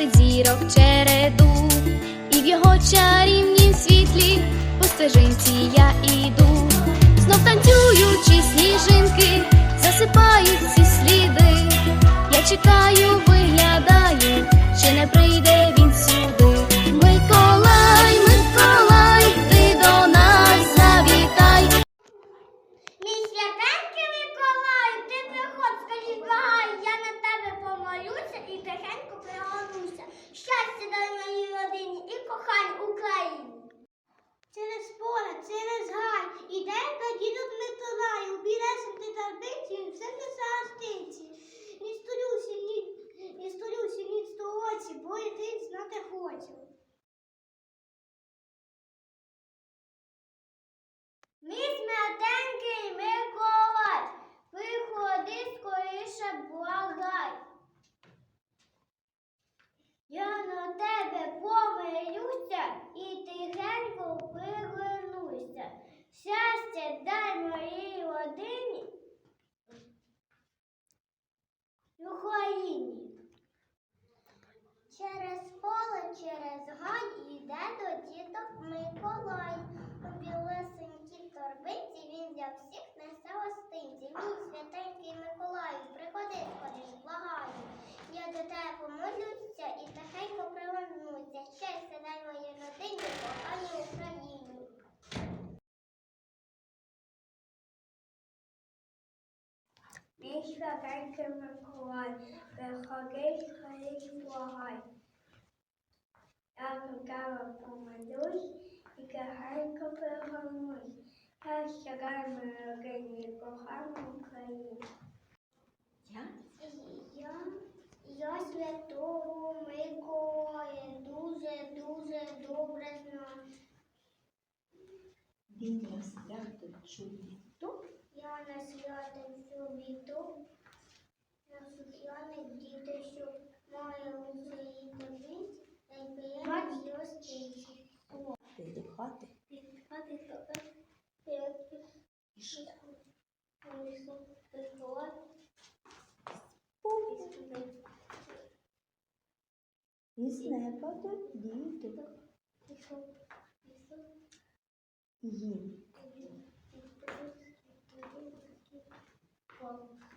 розводить зірок череду, і в його чарівнім світлі по стежинці я іду. Знов танцюючи сніжинки, засипають ці сліди. Я чекаю, кохань Україні. Через поле, через гай, іде до дідок Миколаю, білесем ти торбиці, все несе гостинці. Ні столюся, ні, ні столюся, ні столоці, бо ти знати хочу. Мій смятенький Миколай, виходи скоріше благай. Я на тебе помилюся і тихенько привернуся. Щастя дай моїй родині в Україні. Через поле, через гай іде до діток Миколай. У білесенькій торбиці він для всіх несе гостинці. Мій святенький Миколаю, приходи, сходиш, благаю. Я до тебе помолюся і тихенько привернуся. Щастя дай моїй родині, коханій Україні. Мій святенький Миколай, приходи, сходиш, благай. Я до тебе помолюсь і тихенько пригорнусь. Щастя дай моїй родині, коханій Україні. Я? Я, я святого Миколая дуже-дуже добре знаю. Він на свято чує? Я на свято всю біду, на сухляне діти, що має у своїй таблиці, найприємні гостинці. Ти до хати? Хати тебе, як і ще. Алісо, Миколай, Із неба до діток їм. Миколай,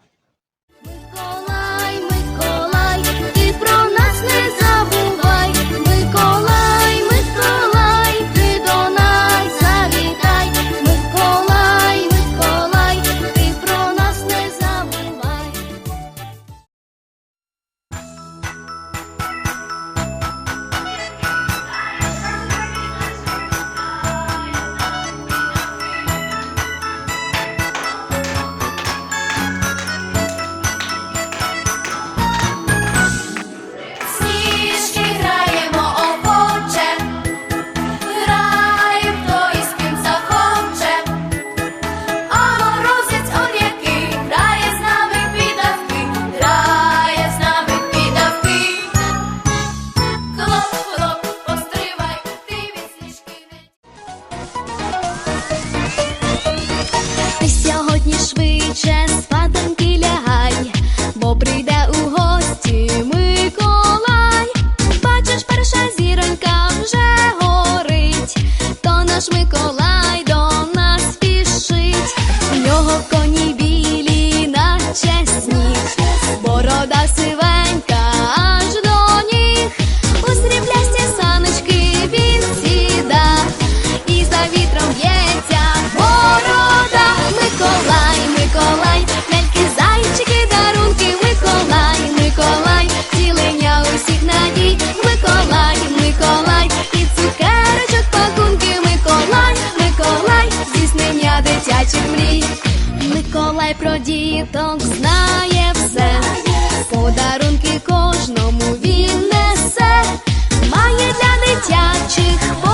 Миколай до мрій, Миколай про діток знає все, подарунки кожному він несе, має для дитячих.